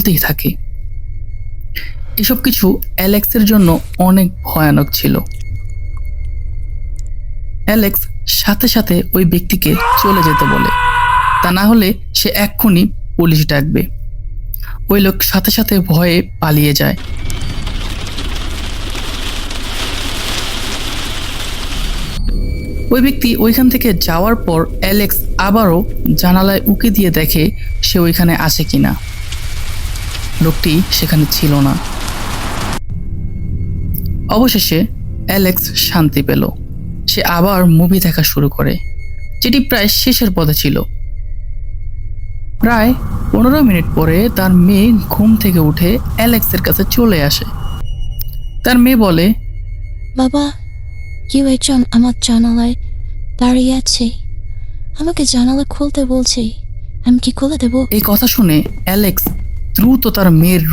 চলতেই থাকে। এসব কিছু অ্যালেক্সের জন্য অনেক ভয়ানক ছিল। অ্যালেক্স সাথে সাথে ওই ব্যক্তিকে চলে যেতে বলে। তা না হলে সে এক্ষুনি পুলিশ ডাকবে। ওই লোক সাথে সাথে ভয়ে পালিয়ে যায়। ওই ব্যক্তি ওইখান থেকে যাওয়ার পর অ্যালেক্স আবারও জানালায় উকি দিয়ে দেখে সে ওইখানে আছে কিনা। লোকটি সেখানে ছিল না। অবশেষে অ্যালেক্স শান্তি পেল। সে আবার মুভি দেখা শুরু করে যেটি প্রায় শেষের পথে ছিল। প্রায় পনেরো মিনিট পরে তার মেয়ে ঘুম থেকে উঠে অ্যালেক্সের কাছে চলে আসে। তার মেয়ে বলে বাবা কেউ একজন আমার জানালায় দাঁড়িয়ে আছে। আমাকে জানালা খুলতে বলছে। আমি কি খুলে দেবো? এই কথা শুনে অ্যালেক্স through o Mare